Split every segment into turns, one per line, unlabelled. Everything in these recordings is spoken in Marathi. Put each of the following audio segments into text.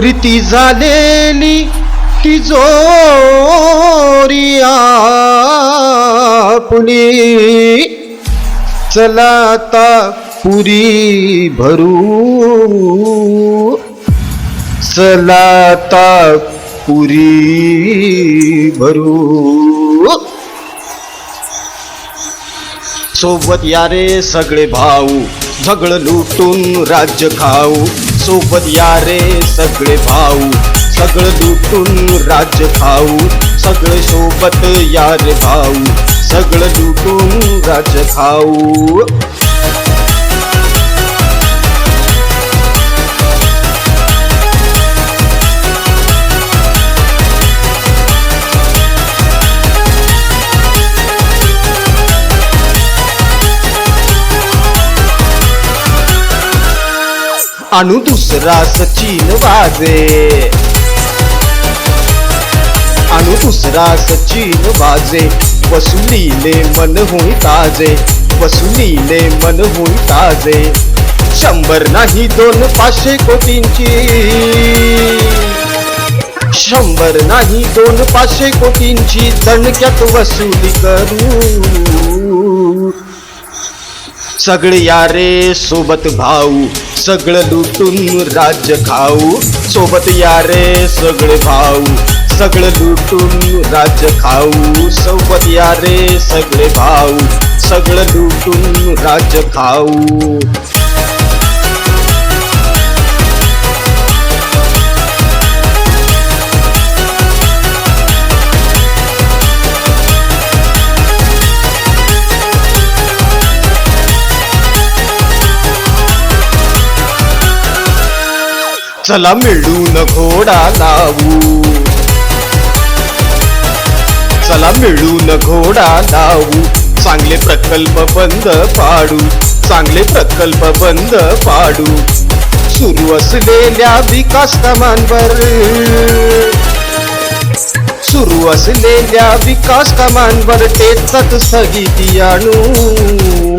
प्रीती झालेली तिजोरी आपली. चलाता पुरी भरू. चलाता पुरी भरू. सोबत या रे सगळे भाऊ झगड लुटून राज्य खाऊ. सोबत या रे सगळे भाऊ सगळं लुटून राज्य खाऊ. सगळे सोबत या रे भाऊ सगळं लुटून राज्य खाऊ. आणू दुसरा सचिन वाजे. आणू दुसरा सचिन वाजे. वसुलीले मन होई ताजे. वसुलीले मन होई ताजे. शंभर नाही दोन पाचशे कोटींची. शंभर नाही दोन पाचशे कोटींची दणक्यात वसुली करू. सगळे यारे सोबत भाऊ. सगळं लुटून राज्य खाऊ. सोबत या रे सगळे भाऊ. सगळं लुटून राज्य खाऊ. सोबत या रे सगळे भाऊ. सगळं लुटून राज्य खाऊ. चला मिळून घोडा लावू. चला मिळून घोडा लावू. चांगले प्रकल्प बंद पाडू. चांगले प्रकल्प बंद पाडू. सुरू असलेल्या विकास कामांवर. सुरू असलेल्या विकास कामांवर टेचत स्थगिती आणू.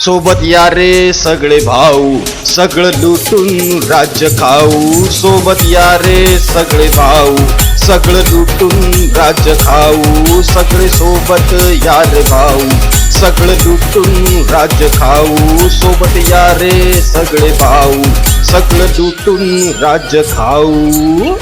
सोबत या रे सगळे भाऊ सगळं लुटून राज्य खाऊ. सोबत या रे सगळे भाऊ सगळं लुटून राज्य खाऊ. सगळे सोबत या रे भाऊ सगळं लुटून राज्य खाऊ. सोबत या रे सगळे भाऊ सगळं लुटून राज्य खाऊ.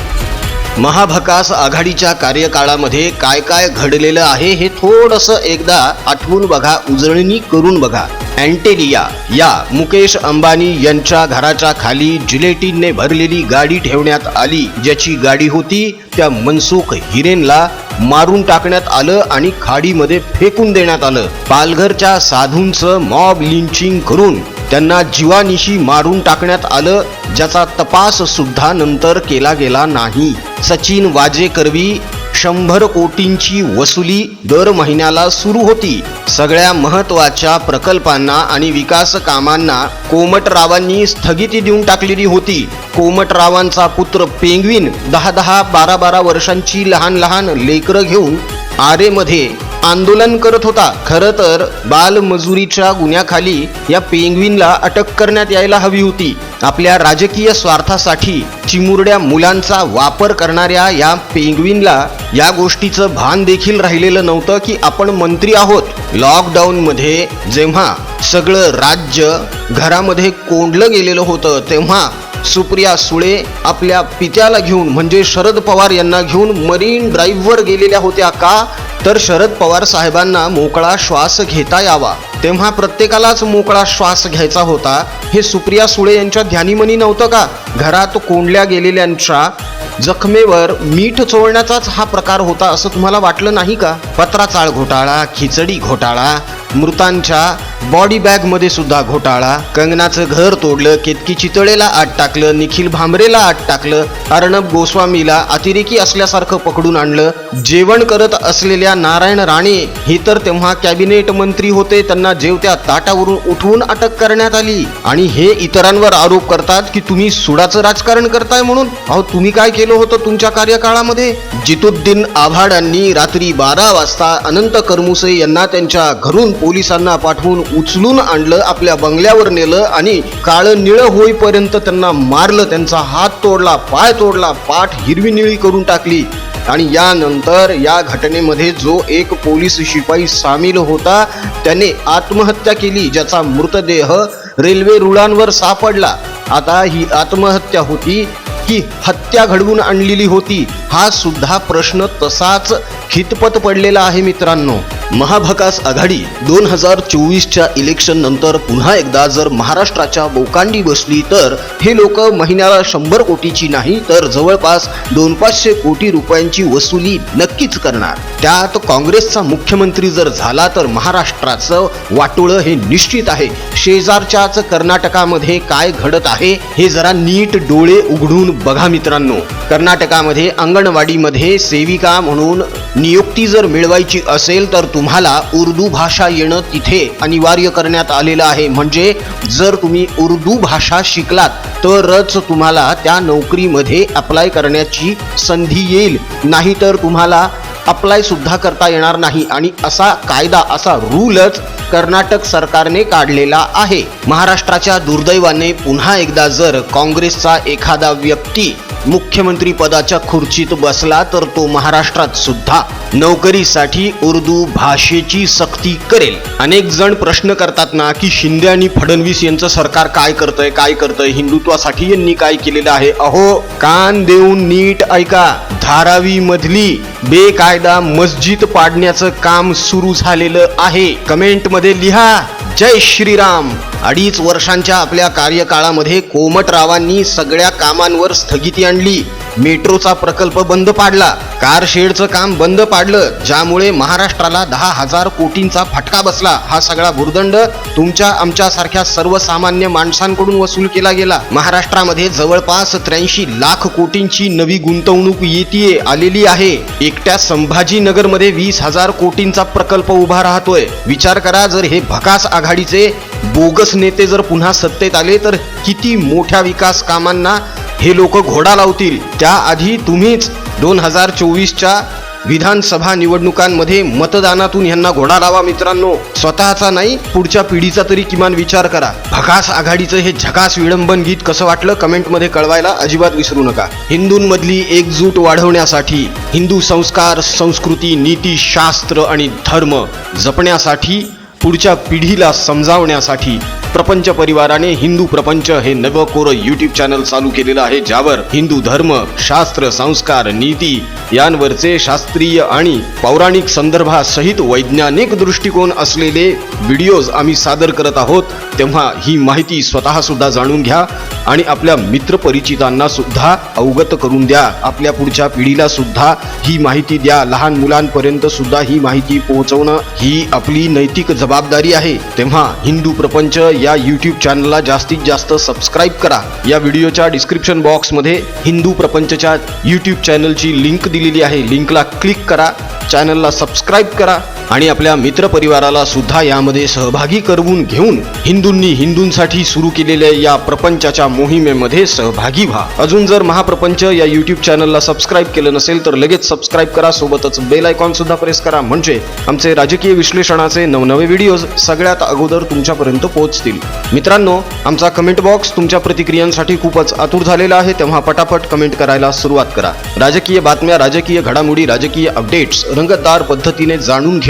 महाभकास आघाडीच्या कार्यकाळामध्ये काय काय घडलेलं आहे हे थोडंसं एकदा आठवून बघा उजळणी करून बघा. अँटेलिया या मुकेश अंबानी यांच्या घराच्या खाली जिलेटिनने भरलेली गाडी ठेवण्यात आली. ज्याची गाडी होती त्या मनसुख हिरेनला मारून टाकण्यात आलं आणि खाडीमध्ये फेकून देण्यात आलं. पालघरच्या साधूंचं मॉब लिंचिंग करून त्यांना जीवानिशी मारून टाकण्यात आलं ज्याचा तपास सुद्धा नंतर केला गेला नाही. सचिन वाजे करवी शंभर कोटींची वसुली दर महिन्याला सुरू होती. सगळ्या महत्त्वाच्या प्रकल्पांना आणि विकास कामांना कोमटरावांनी स्थगिती देऊन टाकलेली होती. कोमटरावांचा पुत्र पेंग्विन दहा दहा बारा बारा वर्षांची लहान लहान लेकरं घेऊन आरेमध्ये आंदोलन करत होता. खरं तर बालमजुरीच्या गुन्ह्याखाली या पेंग्विनला अटक करण्यात यायला हवी होती. आपल्या राजकीय स्वार्थासाठी चिमुरड्या मुलांचा वापर करणाऱ्या या पेंग्विनला या गोष्टीचं भान देखील राहिलेलं नव्हतं की आपण मंत्री आहोत. लॉकडाऊनमध्ये जेव्हा सगळं राज्य घरामध्ये कोंडलं गेलेलं होतं तेव्हा सुप्रिया सुळे आपल्या पित्याला घेऊन म्हणजे शरद पवार यांना घेऊन मरीन ड्राईव्हवर गेलेल्या होत्या का? तर शरद पवार साहेबांना मोकळा श्वास घेता यावा. तेव्हा प्रत्येकालाच मोकळा श्वास घ्यायचा होता. हे सुप्रिया सुळे यांच्या ध्यानीमनी नव्हतं का? घरात कोंडल्या गेलेल्यांच्या जखमेवर मीठ चोळण्याचाच हा प्रकार होता असं तुम्हाला वाटलं नाही का? पत्राचाळ घोटाळा खिचडी घोटाळा मृतांच्या बॉडी बॅगमध्ये सुद्धा घोटाळा. कंगनाचं घर तोडलं केतकी चितळेला आत टाकलं निखिल भांबरेला आत टाकलं अर्णब गोस्वामीला अतिरेकी असल्यासारखं पकडून आणलं जेवण करत असलेल्या नारायण राणे हे तर तेव्हा कॅबिनेट मंत्री होते त्यांना जेवत्या ताटावरून उठवून अटक करण्यात आली. आणि हे इतरांवर आरोप करतात की तुम्ही सुडाचं राजकारण करताय म्हणून. अहो तुम्ही काय केलं होतं तुमच्या कार्यकाळामध्ये? जितुद्दीन आव्हाडांनी रात्री बारा वाजता अनंत करमुसे यांना त्यांच्या घरून पोलिसांना पाठवून उचलून आणलं आपल्या बंगल्यावर नेलं आणि काळं निळं होईपर्यंत त्यांना मारलं. त्यांचा हात तोडला पाय तोडला पाठ हिरवी निळी करून टाकली. आणि यानंतर या घटनेमध्ये जो एक पोलीस शिपाई सामील होता त्याने आत्महत्या केली ज्याचा मृतदेह रेल्वे रुळांवर सापडला. आता ही आत्महत्या होती की हत्या घडवून आणलेली होती हा सुद्धा प्रश्न तसाच खितपत पडलेला आहे मित्रांनो. महाभकास आघाडी दोन हजार चोवीसच्या इलेक्शन नंतर पुन्हा एकदा जर महाराष्ट्राच्या बोकांडी बसली तर हे लोक महिन्याला शंभर कोटीची नाही तर जवळपास दोन पाचशे कोटी रुपयांची वसुली नक्कीच करणार. त्यात काँग्रेसचा मुख्यमंत्री जर झाला तर महाराष्ट्राचं वाटोळं हे निश्चित आहे. शेजारच्याच कर्नाटकामध्ये काय घडत आहे हे जरा नीट डोळे उघडून बघा मित्रांनो. कर्नाटकामध्ये अंगणवाडीमध्ये सेविका म्हणून नियुक्ती जर मिळवायची असेल तर तुम्हाला उर्दू भाषा येणं तिथे अनिवार्य करण्यात आलेलं आहे. म्हणजे जर तुम्ही उर्दू भाषा शिकलात तरच तुम्हाला त्या नोकरीमध्ये अप्लाय करण्याची संधी येईल. नाहीतर तुम्हाला अप्लाय सुद्धा करता येणार नाही. आणि असा कायदा असा रूलच कर्नाटक सरकारने काढलेला आहे. महाराष्ट्राच्या दुर्दैवाने पुन्हा एकदा जर काँग्रेसचा एखादा व्यक्ती मुख्यमंत्री पदाच्या खुर्चीत बसला तर तो महाराष्ट्रात सुद्धा. नोकरीसाठी उर्दू भाषेची सक्ती करेल. अनेक जण प्रश्न करतात ना की शिंदे आणि फडणवीस यांचं सरकार काय करतंय काय करतंय? हिंदुत्वासाठी यांनी काय केलेलं आहे? अहो कान देऊन नीट ऐका. धारावी मधली बेकायदा मस्जिद पाडण्याचं काम सुरू झालेलं आहे. कमेंटमध्ये लिहा. जय श्रीराम. अडीच वर्षांच्या आपल्या कार्यकाळामध्ये कोमटरावांनी सगळ्या कामांवर स्थगिती आणली. मेट्रोचा प्रकल्प बंद पाडला. कार शेडचं काम बंद पाडलं ज्यामुळे महाराष्ट्राला दहा हजार कोटींचा फटका बसला. हा सगळा भुर्दंड तुमच्या आमच्या सारख्या सर्वसामान्य माणसांकडून वसूल केला गेला. महाराष्ट्रामध्ये जवळपास त्र्याऐंशी लाख कोटींची नवी गुंतवणूक येतीये आलेली आहे. एकट्या संभाजीनगरमध्ये वीस हजार कोटींचा प्रकल्प उभा राहतोय. विचार करा जर हे भकास आघाडीचे बोगस नेते जर पुन्हा सत्तेत आले तर किती मोठ्या विकास कामांना हे लोक घोडा लावतील. त्याआधी तुम्हीच दोन हजार चोवीसच्या विधानसभा निवडणुकांमध्ये मतदानातून यांना घोडा लावा मित्रांनो. स्वतःचा नाही पुढच्या पिढीचा तरी किमान विचार करा. भकास आघाडीचं हे झकास विडंबन गीत कसं वाटलं कमेंटमध्ये कळवायला अजिबात विसरू नका. हिंदूंमधली एकजूट वाढवण्यासाठी हिंदू संस्कार संस्कृती नीती शास्त्र आणि धर्म जपण्यासाठी पुढच्या पिढीला समजावण्यासाठी प्रपंच परिवाराने हिंदू प्रपंच हे नवं कोरं युट्यूब चॅनल चालू केलेलं आहे ज्यावर हिंदू धर्म शास्त्र संस्कार नीती यांवरचे शास्त्रीय आणि पौराणिक संदर्भासहित वैज्ञानिक दृष्टिकोन असलेले व्हिडिओज आम्ही सादर करत आहोत तेव्हा ही माहिती स्वतः सुद्धा जाणून घ्या आणि आपल्या मित्रपरिचितांना सुद्धा अवगत करून द्या. आपल्या पुढच्या पिढीला सुद्धा ही माहिती द्या. लहान मुलांपर्यंत सुद्धा ही माहिती पोहोचवणं ही आपली नैतिक जबाबदारी आहे. तेव्हा हिंदू प्रपंच या यूट्यूब चॅनलला जास्तीत जास्त सबस्क्राईब करा. या व्हिडिओच्या डिस्क्रिप्शन बॉक्समध्ये हिंदू प्रपंचच्या यूट्यूब चॅनलची लिंक दिलेली आहे. लिंकला क्लिक करा. चॅनलला सबस्क्राईब करा. आणि आपल्या मित्रपरिवाराला सुद्धा यामध्ये सहभागी करवून घेऊन हिंदूंनी हिंदूंसाठी सुरू केलेल्या या प्रपंचाच्या मोहिमेमध्ये सहभागी व्हा. अजून जर महाप्रपंच या युट्यूब चॅनलला सबस्क्राईब केलं नसेल तर लगेच सबस्क्राईब करा. सोबतच बेल आयकॉन सुद्धा प्रेस करा. म्हणजे आमचे राजकीय विश्लेषणाचे नवनवे व्हिडिओज सगळ्यात अगोदर तुमच्यापर्यंत पोहोचतील. मित्रांनो आमचा कमेंट बॉक्स तुमच्या प्रतिक्रियांसाठी खूपच आतुर झालेला आहे. तेव्हा पटापट कमेंट करायला सुरुवात करा. राजकीय बातम्या राजकीय घडामोडी राजकीय अपडेट्स रंगतदार पद्धतीने जाणून